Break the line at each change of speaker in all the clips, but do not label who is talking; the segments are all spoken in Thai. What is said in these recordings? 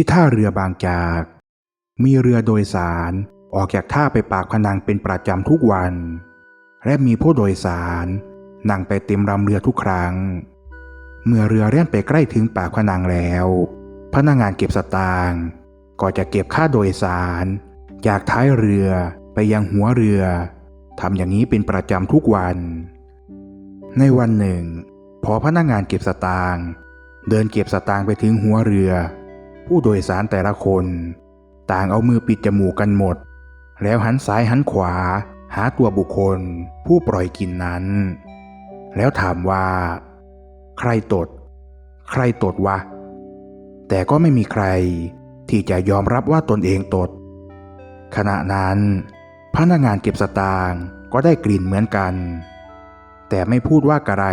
ที่ท่าเรือบางจาก มีเรือโดยสารออกจากท่าไปปากพนังเป็นประจำทุกวัน และมีผู้โดยสารนั่งไปเต็มลำเรือทุกครั้ง เมื่อเรือเล่นไปใกล้ถึงปากพนังแล้ว พนักงานเก็บสตางค์ก็จะเก็บค่าโดยสาร จากท้ายเรือไปยังหัวเรือทำอย่างนี้เป็นประจำทุกวัน ในวันหนึ่ง พอพนักงานเก็บสตางค์เดินเก็บสตางค์ไปถึงหัวเรือ ผู้โดยสารแต่ละคน ต่างเอามือปิดจมูกกันหมด แล้วหันซ้ายหันขวา หาตัวบุคคล ผู้ปล่อยกลิ่นนั้น แล้วถามว่า ใครตด ใครตดวะ แต่ก็ไม่มีใครที่จะยอมรับว่าตนเองตด ขณะนั้น พนักงานเก็บสตางค์ก็ได้กลิ่นเหมือนกัน แต่ไม่พูดว่ากระไร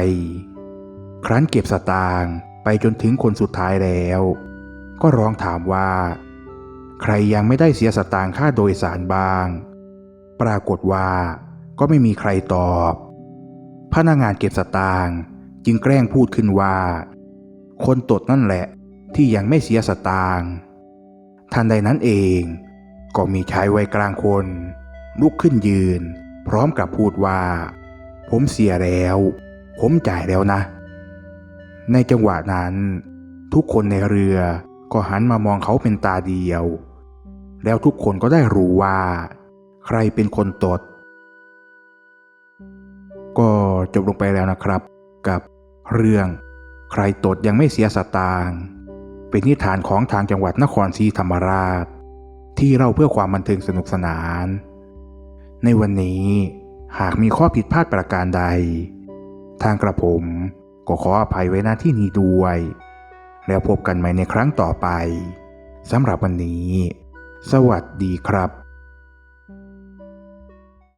ครั้นเก็บสตางค์ไปจนถึงคนสุดท้ายแล้ว ก็ร้องถามว่า ใครยังไม่ได้เสียสตางค่าโดยสารบ้าง ปรากฏว่าก็ไม่มีใครตอบ พนักงานเก็บสตางค์จึงแกล้งพูดขึ้นว่า คนตดนั่นแหละที่ยังไม่เสียสตางค์ทันใดนั้นเอง ก็มีชายวัยกลางคน ลุกขึ้นยืน พร้อมกับพูดว่า ผมเสียแล้ว ผมจ่ายแล้วนะ ในจังหวะนั้น ทุกคนในเรือ ก็หันมามองเขาเป็นตาเดียว แล้วทุกคนก็ได้รู้ว่า ใครเป็นคนตด ก็จบลงไปแล้วนะครับ กับเรื่องใครตดยังไม่เสียสตางค์เป็นนิทานของทางจังหวัดนครศรีธรรมราช ที่เล่าเพื่อความบันเทิงสนุกสนาน ในวันนี้หากมีข้อผิดพลาดประการใด ทางกระผมก็ขออภัยไว้หน้าที่นี้ด้วย แล้วพบกันใหม่ในครั้งต่อไปสำหรับวันนี้ สวัสดีครับ